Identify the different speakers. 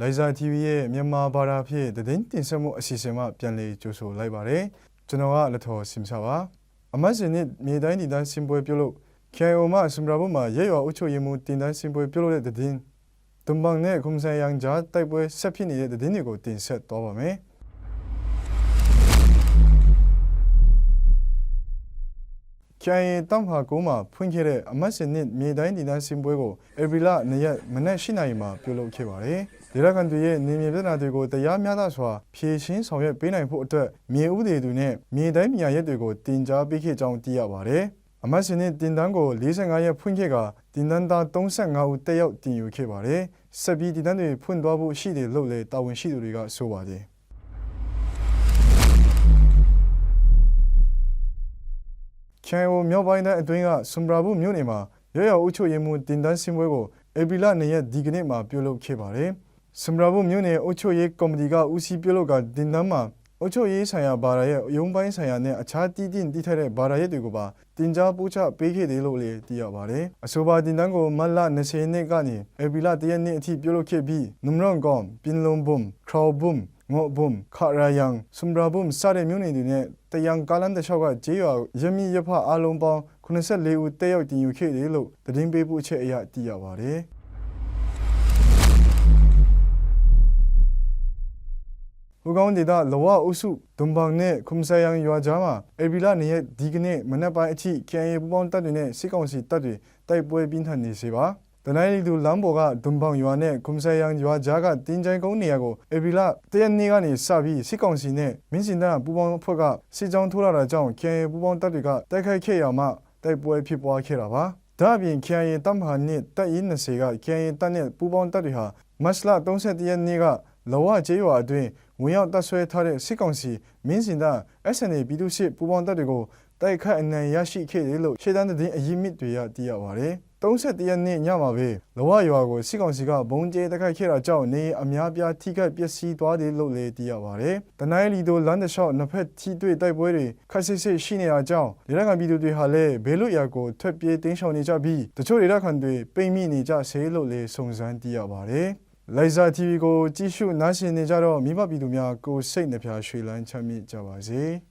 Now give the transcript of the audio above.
Speaker 1: လိုင်ဇာ TV ရဲ့မြန်မာဘာသာဖြင့်သတင်းတင်ဆက်မှုအစီအစဉ်မှပြန်လည်ကြိုဆိုလိုက်ပါတယ်ကျွန်တော်ကလက်ထော်စင်ချပါအမတ်စင်နဲ့မြေတိုင်းဒီတိုင်းစင်ပွဲပြုလို့ KIO မှစင်ဘရာဘုမှာရဲရွာအုပ်ချုပ်ရေးမှူးတင်တိုင်းစင်ပွဲပြုလို့တဲ့သတင်းဒွန်ဘန်နဲ့ခုံဆိုင်ယန်ဂျာတိုက်ပွဲဆက်ဖြစ်နေတဲ့သတင်းတွေကိုတင်ဆက်တော့ပါမယ် KIA တမ်ဟာကိုမှာဖွင့်ခဲ့တဲ့အမတ်စင်နစ်မြေတိုင်းဒီတိုင်းစင်ပွဲကိုဧပြီလ2ရက်မနက်၈နာရီမှာပြုလုပ်ခဲ့ပါတယ်။ဒေသခံတွေရဲ့နေမြေပြဿနာတွေကိုတရားမျှတစွာဖြေရှင်းဆောင်ရွက်ပေးနိုင်ဖို့အတွက်မြေဥပဒေတွေနဲ့မြေတိုင်းမြေရက်တွေကိုတင် जा ပေးခဲ့ကြောင်းသိရပါတယ်။အမတ်စင်နစ်တင်တန်းကို45ရက်ဖွင့်ခဲ့ကတင်တန်းသား35ဦးတက်ရောက်တင်ယူခဲ့ပါတယ်။ဆက်ပြီးတင်တန်းတွေဖွင့်သွားဖို့ရှိတယ်လို့လည်းတာဝန်ရှိသူတွေကဆိုပါတယ်။ KIO မြောက်ပိုင်းတိုင်းအတွင်းကဆွမ်ဘရာဘူးမြို့နယ်မှာရဲရော်အုပ်ချုပ်ရေးမှူးတင်တန်းစင်ပွဲကိုဧပြီလ2ရက်ဒီကနေ့မှာပြုလုပ်ခဲ့ပါတယ်။ဆွမ်ဘရာဘူးမြို့နယ်အုပ်ချုပ်ရေးကော်မတီကဦးစီးပြုလုပ်ကတင်တန်းမှာအုပ်ချုပ်ရေးဆိုင်ရာဘာသာရဲ့ရုံးပိုင်းဆိုင်ရာနဲ့အခြားတည်တည်တည်ထတဲ့ဘာသာရေးတွေကိုပါတင် जा ပို့ချပေးခဲ့တယ်လို့လည်းသိရပါတယ်။အဆိုပါတင်တန်းကိုမတ်လ20ရက်ကနေဧပြီလ1ရက်နေ့အထိပြုလုပ်ခဲ့ပြီးနုံရောင်ကောင်ပင်လုံဘုံခရောဘုံ ငေါဘုံခရာယံဆွမ်ဘရာဘုံစတဲ့မြို့နယ်တွေနဲ့တယံကာလန်တလျှောက်ကဂျေးရွာရမီရဖအလုံးပေါင်း84ဦးတက်ရောက်တင်ယူခဲ့တယ်လို့သတင်းပေးပို့ချက်အရသိရပါတယ်။ဟူကောင်းဒေတာလောဝအုပ်စုဒွန်ဘန်နဲ့ခုံဆယံရွာကြားမှာအေဗီလာနေရဲ့ဒီကနေ့မနက်ပိုင်းအထိ KNA ပူပေါင်းတပ်တွေနဲ့စစ်ကောင်စီတပ်တွေတိုက်ပွဲပြင်းထန်နေစေပါ။ တနိုင်လီသူလမ်းပေါ်ကဒွန်ဘန်ရွာနဲ့ခုံဆယံရွာကြားကတင်းချိုင်ကုန်းနေရာကိုအေဗီလာတရက်နေ့ကနေစပြီးစစ်ကောင်စီနဲ့မင်းစင်တပ်ပူပေါင်းအဖွဲ့ကစစ်ကြောင်းထိုးလာတာကြောင့် KNA ပူပေါင်းတပ်တွေကတိုက်ခိုက်ခဲ့ရမှတိုက်ပွဲဖြစ်ပွားခဲ့တာပါ။ဒါ့အပြင် KNA တပ်မဟာနဲ့တပ်ရင်း20က KNA တပ်နဲ့ပူပေါင်းတပ်တွေဟာမတ်လ31ရက်နေ့ကလောဝကျေးရွာအတွင်းဝင်ရောက်တပ်ဆွဲထားတဲ့စစ်ကောင်စီမင်းစင်တပ် SNA ပြည်သူ့စစ်ပူးပေါင်းတပ်တွေကိုတိုက်ခတ်အနိုင်ရရှိခဲ့တယ်လို့ရှေ့တန်းသတင်းအရင်းမြစ်တွေကသိရပါတယ်။ 31ရက်နေ့ညမှာပဲလောဝရွာကိုစစ်ကောင်စီကဘုံကျဲတိုက်ခိုက်ခဲ့တာကြောင့်နေအများပြားထိခိုက်ပျက်စီးသွားတယ်လို့လည်းသိရပါတယ်။တနိုင်းလီတို့လမ်းတစ်လျှောက်နှစ်ဖက်ထိတွေ့တိုက်ပွဲတွေခက်ဆစ်ဆစ်ရှိနေတာကြောင့်ဒေသခံပြည်သူတွေဟာလည်းဘေးလွတ်ရာကိုထွက်ပြေးတင်းရှောင်နေကြပြီးတချို့ဒေသခံတွေပိတ်မိနေကြဆေးလို့လည်းစုံစမ်းသိရပါတယ်။လိုင်ဇာ TV ကိုကြည့်ရှုနားဆင်နေကြတော့မိဘပြည်သူများကိုစိတ်နှပြရွှေလန်းချမ်းမြေ့ကြပါစေ။